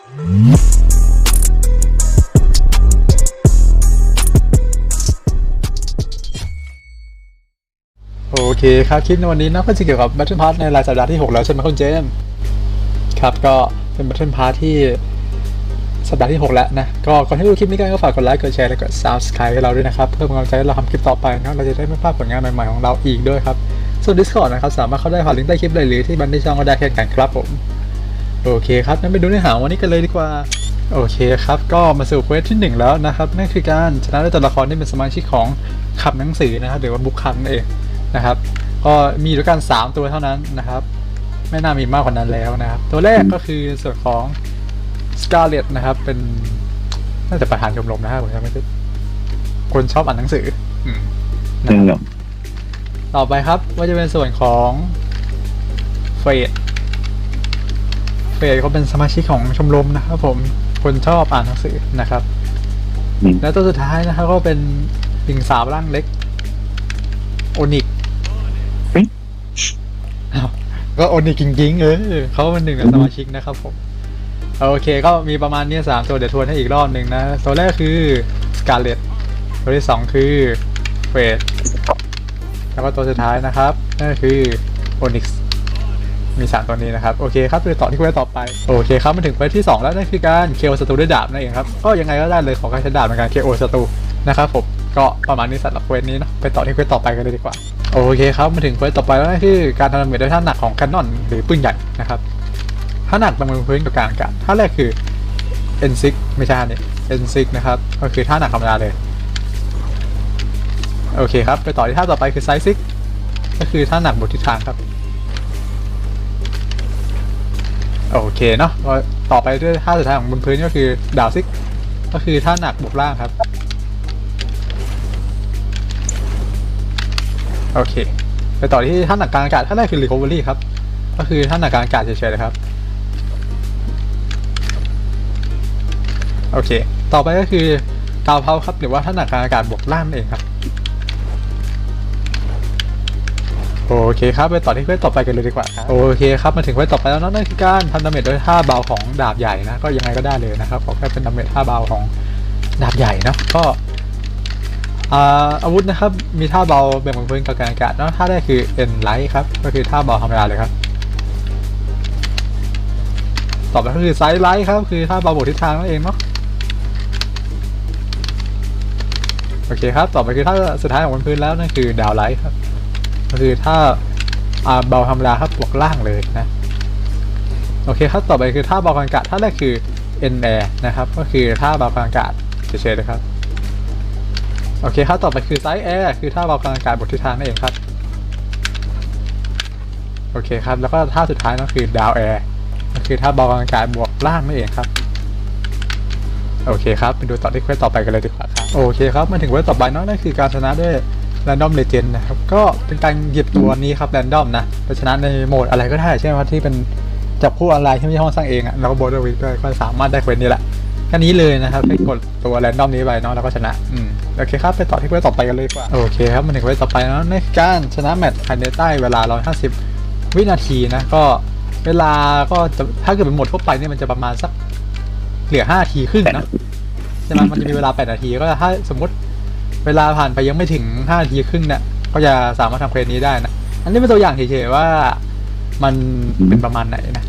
โอเคครับคลิปในวันนี้นะก็จะเกี่ยวกับ Battle Pass ในรายสัปดาห์ที่ 6 แล้วใช่ไหมคุณเจมส์ครับก็เป็น Battle Pass ที่สัปดาห์ที่ 6 แล้วนะ ก็ก่อนที่จะดูคลิปนี้กันก็ฝากกดไลค์กดแชร์และกด Subscribe ให้เราด้วยนะครับ เพื่อเป็นกำลังใจให้เราทำคลิปต่อไปนะเราจะได้ไม่พลาดผลงานใหม่ๆของเราอีกด้วยครับส่วน Discord นะครับสามารถเข้าได้ผ่านลิงก์ใต้คลิปเลยหรือที่บันที่ช่องก็ได้เช่นกันครับผม โอเคครับงั้นไปดูเนื้อหาวันนี้กันเลยดีกว่า โอเคครับ ก็มาสู่เควสที่หนึ่งแล้วนะครับ นั่นคือการชนะด้วยตัวละครที่เป็นสมาชิกของขับหนังสือนะครับ หรือว่าบุ๊คคันนนเองนะครับ ก็มีด้วยกัน 3 ตัวเท่านั้นนะครับ ไม่น่ามีมากกว่านั้นแล้วนะครับ ตัวแรกก็คือส่วนของ Scarlet นะครับ เป็นน่าจะประธานชมรมนะครับผมจำไม่ผิดคนชอบอ่านหนังสือ อืมนะอืครับมต่อไปครับว่าจะเป็นส่วนของเฟด เฟดก็เป็นสมาชิกของชมรมนะครับผมคนชอบอ่านหนังสือนะครับอืมและตัวสุดท้ายนะครับก็เป็นหญิงสาวร่างเล็ก โอนิกเฮ้ยอ้าวก็โอนิกจริงๆเออเขาเป็นหนึ่งในสมาชิกนะครับผมโอเค ก็มีประมาณเนี้ยสามตัวเดี๋ยวทวนให้อีกรอบหนึ่งนะตัวแรกคือสกาเลตตัวที่สองคือเฟดแล้วก็ตัวสุดท้ายนะครับนั่นก็คือโอนิกมีสามตัวนี้นะครับ โอเคครับไปต่อที่เควสต่อไป โอเคครับมาถึงเควสที่ 2 แล้วนั่นคือการเคโอศัตรูด้วยดาบนั่นเองครับ ก็ยังไงก็ได้เลยของการใช้ดาบในการเคโอศัตรูนะครับผม ก็ประมาณนี้สำหรับเควสนี้เนาะไปต่อที่เควสต่อไปกันเลยดีกว่า โอเคครับมาถึงเควสต่อไปแล้วนั่นคือการทำดาเมจด้วยท่าหนักของแคนนอนหรือปืนใหญ่นะครับท่าหนักบางพื้นกับกลางอากาศท่าแรกคือ N6 ไม่ใช่นี่ย N6 นะครับก็คือท่าหนักธรรมดาเลยโอเคครับ ไปต่อที่ท่าต่อไปคือไซซิกก็คือท่าหนักบนทิศทางครับ โอเคเนาะต่อไปด้วยท่าสุดท้ายของบนพื้นก็คือดาวซิก ก็คือท่าหนักบวกล่างครับ โอเค ไปต่อที่ท่าหนักกลางอากาศท่าแรกคือ recovery ครับ ก็คือท่าหนักกลางอากาศเฉยๆเลยครับ โอเค ต่อไปก็คือดาวเพาครับ หรือว่าท่าหนักกลางอากาศบวกล่างเองครับ โอเคครับไปต่อที่เควสต่อไปกันเลยดีกว่าครับโอเคครับมาถึงเควสต่อไปแล้วนั่นคือการทำดาเมจโดยท่าเบาของดาบใหญ่นะก็ยังไงก็ได้เลยนะครับขอแค่เป็นดาเมจท่าเบาของดาบใหญ่นะก็อาอาวุธนะครับมีท่าเบาแบ่งเป็นพื้นกับการอากาศเนอะท่าแรกคือ N Light ครับก็คือท่าเบาธรรมดาเลยครับต่อไปก็คือไซด์ไลท์ครับคือท่าเบาบวกทิศทางนั่นเองเนาะโอเคครับต่อไปคือท่าสุดท้ายของบนพื้นแล้วนั่นคือดาวไลท์ครับ คือถ้าเบาธรรมดาครับวกล่างเลยนะ โอเคครับต่อไปคือท่าเบากลางอากาศท่าแรกคือ N Air นะครับ ก็คือท่าเบากลางอากาศเฉยๆเลยครับ โอเคครับต่อไปคือไซส์ Air คือท่าเบากลางอากาศบวกทิศทางนั่นเองครับ โอเคครับแล้วก็ท่าสุดท้ายก็คือดาวแอร์ก็คือท่าเบากลางอากาศบวกล่างนั่นเองครับโอเคครับไปดูต่อที่เควสต่อไปกันเลยดีกว่าครับโอเคครับมาถึงเควสต่อไปนอะนั่นคือการชนะด้วย Random Legend นะครับ ก็เป็นการหยิบตัวนี้ครับ Random นะไปชนะในโหมดอะไรก็ได้ใช่ไหมครับที่เป็นจับคู่ออนไลน์ที่ไม่ใช่ห้องสร้างเองอะแล้วก็โบว์ดวิกด้วยก็สามารถได้เควสนี้แหละแค่นี้เลยนะครับแค่กดตัว Random นี้ไปเนาะแล้วก็ชนะอืมโอเคครับ ไปต่อที่เควสต่อไปกันเลยดีกว่าโอเคครับมาถึงเควสต่อไปเนะในการชนะแมตช์ภายในใต้เวลา 150 วินาทีนะก็เวลาก็จะถ้าเกิดเป็นโหมดทั่วไปเนี่ยมันจะประมาณสักเหลือ5นาทีครึ่งนะใช่ไหมมันจะมีเวลา 8 นาทีก็ถ้าสมมติ เวลาผ่านไปยังไม่ถึง5นาทีครึ่งเนี่ยก็จะสามารถทำเควสนี้ได้นะ อันนี้เป็นตัวอย่างเฉยๆว่ามันเป็นประมาณไหนนะ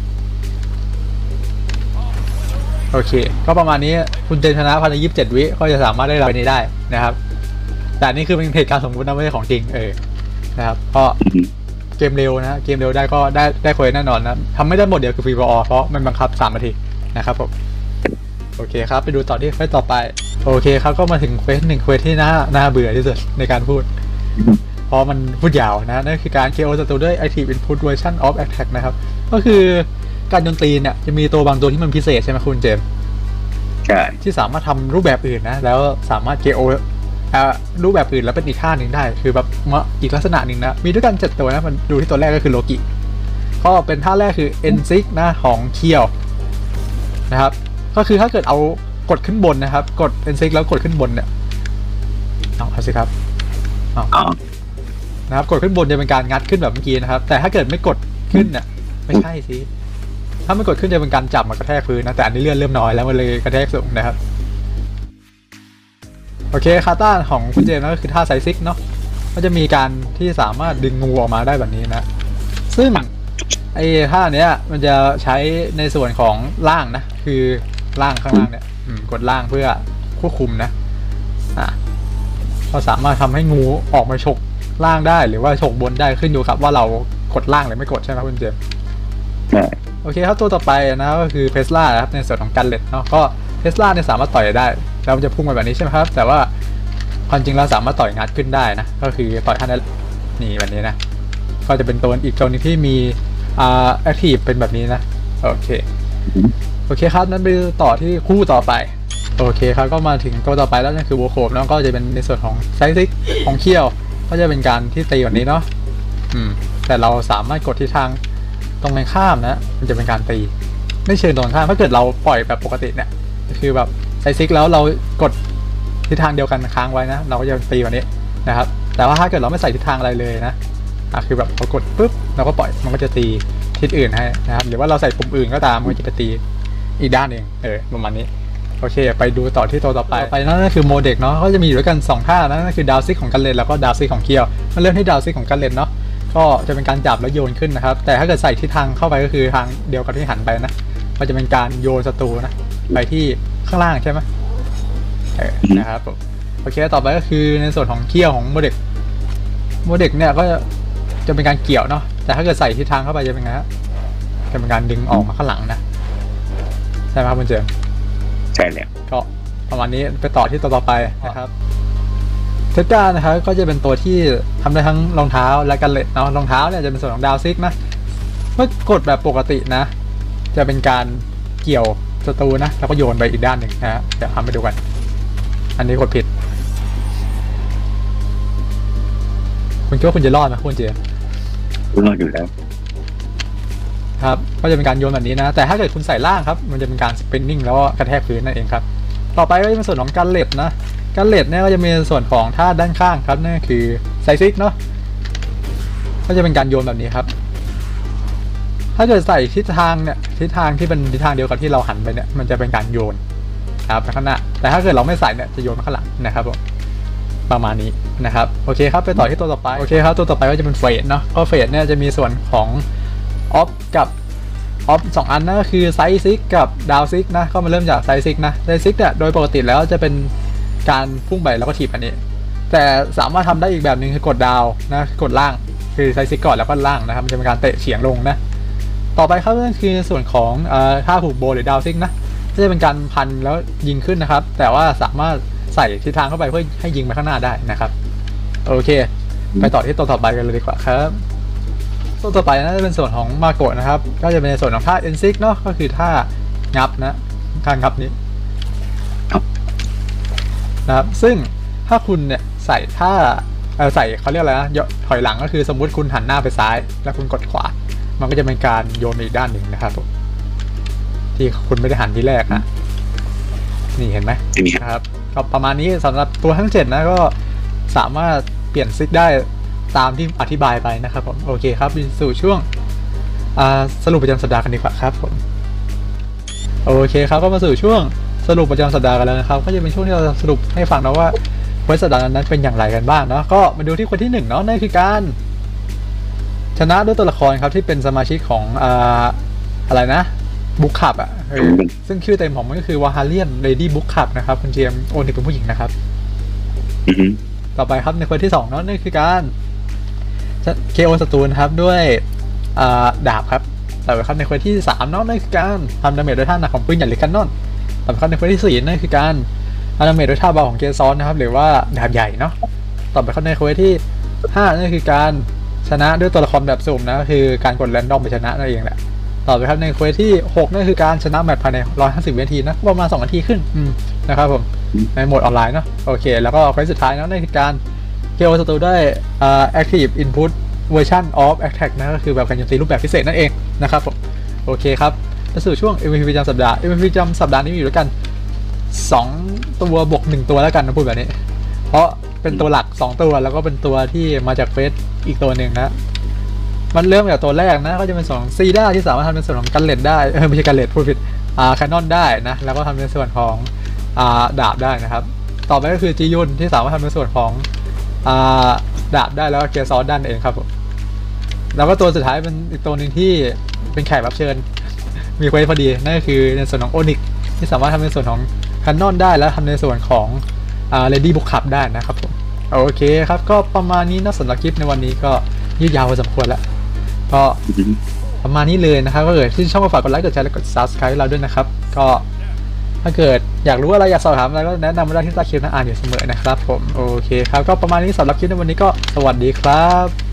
โอเค ก็ประมาณนี้คุณเจนชนะภายใน27วิก็จะสามารถได้รับนี้ได้นะครับ แต่อันนี่คือเป็นเหตุการณ์สมมตินะไม่ใช่ของจริงเออนะครับก็เกมเร็วนะเกมเร็วได้ก็ได้ได้เควสแน่นอนนะทำไม่ได้หมดเดียวคือฟรีบอลเพราะมันบังคับ3นาทีนะครับผม โอเคครับ ไปดูต่อที่เควสต่อไป โอเคครับก็มาถึงเควสหนึ่งเควสที่น่าน่าเบื่อที่สุดในการพูด เพราะมันพูดยาวนะ นั่นคือการ KO ศัตรูด้วย Active Input Version of Attack นะครับ ก็คือการโจมตีเนี่ยจะมีตัวบางตัวที่มันพิเศษใช่ไหมคุณเจมส์ใช่ที่สามารถทำรูปแบบอื่นนะ แล้วสามารถ KO เอ่อรูปแบบอื่นแล้วเป็นอีกท่าหนึ่งได้ คือแบบมาอีกลักษณะหนึ่งนะ มีด้วยกันเจ็ดตัวนะ มันดูที่ตัวแรกก็คือโลกิก็เป็นท่าแรกคือ N6 นะของเคียวนะครับ ก็คือถ้าเกิดเอากดขึ้นบนนะครับ กด N6 แล้วกดขึ้นบนเนี่ยเอาเอาสิครับอ๋อนะครับ กดขึ้นบนจะเป็นการงัดขึ้นแบบเมื่อกี้นะครับ แต่ถ้าเกิดไม่กดขึ้นเนี่ยไม่ใช่สิถ้าไม่กดขึ้นจะเป็นการจับมากระแทกพื้นนะแต่อันนี้เลื่อนเริ่มน้อยแล้วมันเลยกระแทกสูงนะครับโอเคคาต้าของคุณเจมส์นะก็คือท่าไซซิกเนาะก็จะมีการที่สามารถดึงงูออกมาได้แบบนี้นะ ซึ่งไอ้ท่าเนี้ยมันจะใช้ในส่วนของล่างนะ คือ ล่างข้างล่างเนี่ยอืมกดล่างเพื่อควบคุมนะ อะก็สามารถทำให้งูออกมาฉกล่างได้หรือว่าฉกบนได้ขึ้นอยู่ครับ ว่าเรากดล่างหรือไม่กดใช่ไหมครับคุณเจมส์ใช่โอเคครับตัวต่อไปนะครับก็คือเพสลาครับในส่วนของกันเล็ตเนาะก็เพสลาเนี่ยสามารถต่อยได้แล้วมันจะพุ่งไปแบบนี้ใช่ไหมครับ แต่ว่าความจริงเราสามารถต่อยงัดขึ้นได้นะก็คือต่อยท่านได้นี่แบบนี้นะก็จะเป็นตัวอีกตัวหนึงที่มีอ่าแอคทีฟเป็นแบบนี้นะโอเค โอเคครับนั้นไปต่อที่คู่ต่อไป โอเคครับก็มาถึงตัวต่อไปแล้วนั่นคือโบโคบแล้วก็จะเป็นในส่วนของไซซิกของเคี้ยว ก็จะเป็นการที่ตีแบบนี้เนาะอืม แต่เราสามารถกดทิศทางตรงกันข้ามนะ มันจะเป็นการตี ไม่เชิงตรงกันข้ามถ้าเกิดเราปล่อยแบบปกติเนี่ยคือแบบไซซิกแล้วเรากดทิศทางเดียวกันค้างไว้นะ เราก็จะตีแบบนี้นะครับ แต่ว่าถ้าเกิดเราไม่ใส่ทิศทางอะไรเลยนะอะคือแบบเรากดปุ๊บเราก็ปล่อยมันก็จะตีทิศอื่นให้นะครับหรือว่าเราใส่ปุ่มอื่นก็ตามมันก็จะไปตี อีกด้านเองเออประมาณนี้โอเค ไปดูต่อที่ตัวต่อไปไปนั่นก็คือโมเด็กเนาะก็จะมีอยู่ด้วยกัน 2 ท่านะนั่นคือดาวซิกของกันเลนแล้วก็ดาวซิกของเคียวมันเริ่มที่ดาวซิกของกันเลนเนาะก็จะเป็นการจับแล้วโยนขึ้นนะครับ แต่ถ้าเกิดใส่ทิศทางเข้าไปก็คือทางเดียวกับที่หันไปนะก็จะเป็นการโยนศัตรูนะไปที่ข้างล่างใช่ไหมเออนะครับผมโอเคต่อไปก็คือในส่วนของเคียวของโมเด็กโมเด็กเนี่ยก็จะเป็นการเกี่ยวเนาะแต่ถ้าเกิดใส่ทิศทางเข้าไปจะเป็นไงฮะจะเป็นการดึงออกมาข้างหลังนะ ใช่ไหมครับคุณเจมส์ใช่แล้วก็ประมาณนี้ไปต่อที่ตัวต่อไปนะครับเทสกานะครับก็จะเป็นตัวที่ทำได้ทั้งรองเท้าและกันเล็ตเนาะรองเท้าเนี่ยจะเป็นส่วนของดาวซิกนะเมื่อกดแบบปกตินะ จะเป็นการเกี่ยวศัตรูนะแล้วก็โยนไปอีกด้านหนึ่งนะฮะเดี๋ยวทำไปดูกัน อันนี้กดผิด คุณคิดว่าคุณจะรอดไหมคุณเจรู้เราอยู่แล้ว ครับก็จะเป็นการโยนแบบนี้นะ แต่ถ้าเกิดคุณใส่ล่างครับ มันจะเป็นการสปินนิ่งแล้วก็กระแทกพื้นนั่นเองครับ ต่อไปก็จะเป็นส่วนของการเล็ดนะการเล็ดเนี่ยก็จะมีส่วนของท่าด้านข้างครับนั่นคือไซซิกเนาะก็จะเป็นการโยนแบบนี้ครับ ถ้าเกิดใส่ทิศทางเนี่ยทิศทางที่เป็นทิศทางเดียวกับที่เราหันไปเนี่ยมันจะเป็นการโยนครับไปข้างหน้าแต่ถ้าเกิดเราไม่ใส่เนี่ยจะโยนมาข้างหลังนะครับผมประมาณนี้นะครับโอเคครับไปต่อที่ตัวต่อไปโอเคครับตัวต่อไปก็จะเป็นเฟสเนาะก็เฟสเนี่ยจะมีส่วนของ ออฟกับออฟสองอันนั่นก็คือไซซิกกับดาวซิกนะก็มาเริ่มจากไซซิกนะไซซิกเนี่ยโดยปกติแล้วจะเป็นการพุ่งไปแล้วก็ถีบอันนี้ แต่สามารถทำได้อีกแบบหนึ่งคือกดดาวนะกดล่างคือไซซิกก่อนแล้วก็ล่างนะครับมันจะเป็นการเตะเฉียงลงนะต่อไปครับนั่นคือส่วนของเอ่อท่าผูกโบหรือดาวซิกนะก็จะเป็นการพันแล้วยิงขึ้นนะครับ แต่ว่าสามารถใส่ทิศทางเข้าไปเพื่อให้ยิงไปข้างหน้าได้นะครับ โอเค ไปต่อที่ตัวต่อไปกันเลยดีกว่าครับ ตัวต่อไปน่าจะเป็นส่วนของมาโกะนะครับ ก็จะเป็นในส่วนของท่า N6 เนาะก็คือท่างับนะท่างับนี้ครับนะครับซึ่งถ้าคุณเนี่ยใส่ท่าเออใส่เขาเรียกอะไรนะยกถอยหลังก็คือสมมุติคุณหันหน้าไปซ้าย แล้วคุณกดขวา มันก็จะเป็นการโยนไปอีกด้านหนึ่งนะครับผมที่คุณไม่ได้หันที่แรกนะนี่เห็นไหมทีนี้ครับนะครับก็ประมาณนี้สำหรับตัวทั้ง7นะก็สามารถเปลี่ยนซิกได้ ตามที่อธิบายไปนะครับผมโอเคครับไปสู่ช่วงอ่าสรุปประจำสัปดาห์กันดีกว่าครับผมโอเคครับก็มาสู่ช่วงสรุปประจำสัปดาห์กันแล้วนะครับ ก็จะเป็นช่วงที่เราจะสรุปให้ฟังนะว่าวันสัปดาห์นั้นเป็นอย่างไรกันบ้างเนาะก็มาดูที่คนที่หนึ่งเนาะนั่นคือการชนะด้วยตัวละครครับที่เป็นสมาชิกของอ่าอะไรนะบุ๊คคับอะเออซึ่งชื่อเต็มของมันก็คือวาฮาเลียนเลดี้บุ๊คคับนะครับคุณเจมส์โอนเป็นผู้หญิงนะครับอือฮึต่อไปครับในคนที่สองเนาะนั่นคือการ เคโอศัตรูนะครับด้วยดาบครับต่อไปครับในคนที่สามเนาะนั่นคือการทำดาเมจด้วยท่าหนักของปืนใหญ่หรือกันนอนต่อไปครับในคนที่สี่นั่นคือการทำดาเมจด้วยท่าเบาของเกซอนนะครับหรือว่าดาบใหญ่เนาะต่อไปครับในคนที่ห้านั่นคือการชนะด้วยตัวละครแบบสุ่มนะคือการกดแรนดอมไปชนะนั่นเองแหละต่อไปครับในเควสที่หกนั่นคือการชนะแมตช์ภายใน 150วินาทีนะประมาณ2นาทีขึ้นนะครับผมในโหมดออนไลน์เนาะโอเค แล้วก็เควสสุดท้ายเนาะนั่นคือการ เกี่ยวศัตรูได้อ่า active input version of attack นะก็คือแบบการโจมตีรูปแบบพิเศษนั่นเองนะครับผมโอเคครับมาสู่ช่วง MVP ประจำสัปดาห์ MVP ประจำสัปดาห์นี้มีอยู่ด้วยกัน 2 ตัวบวก 1 ตัวแล้วกันนะพูดแบบนี้ เพราะเป็นตัวหลัก 2 ตัวแล้วก็เป็นตัวที่มาจากเฟสอีกตัวหนึ่งนะ มันเริ่มจากตัวแรกนะก็จะเป็นส่วนของซีด้าที่สามารถทำเป็นส่วนของกันเลดได้ไม่ใช่กันเลดพูดผิดอ่าแคนนอนได้นะแล้วก็ทำในส่วนของอ่าดาบได้นะครับ ต่อไปก็คือจียุนที่สามารถทำในส่วนของ ดาบได้แล้วก็เกียร์ซอสด้านเองครับผมแล้วก็ตัวสุดท้ายเป็นอีกตัวหนึ่งที่เป็นแขกรับเชิญ มีเควสพอดี นั่นก็คือในส่วนของโอนิกที่สามารถทำในส่วนของแคนนอนได้แล้วทำในส่วนของอ่าเลดี้บุกขับได้นะครับผมโอเคครับ ก็ประมาณนี้นะสำหรับคลิปในวันนี้ก็ยืดยาวพอสมควรแล้วก็อือหือประมาณนี้เลยนะครับก็เกิดที่ช่องก็ฝากกดไลค์กดแชร์และกด subscribe เราด้วยนะครับ ก็ ถ้าเกิดอยากรู้อะไรอยากสอบถามอะไรก็แนะนำมาได้ที่ใต้คลิปนะอ่านอยู่เสมอนะครับผมโอเคครับก็ประมาณนี้สำหรับคลิปในวันนี้ก็สวัสดีครับ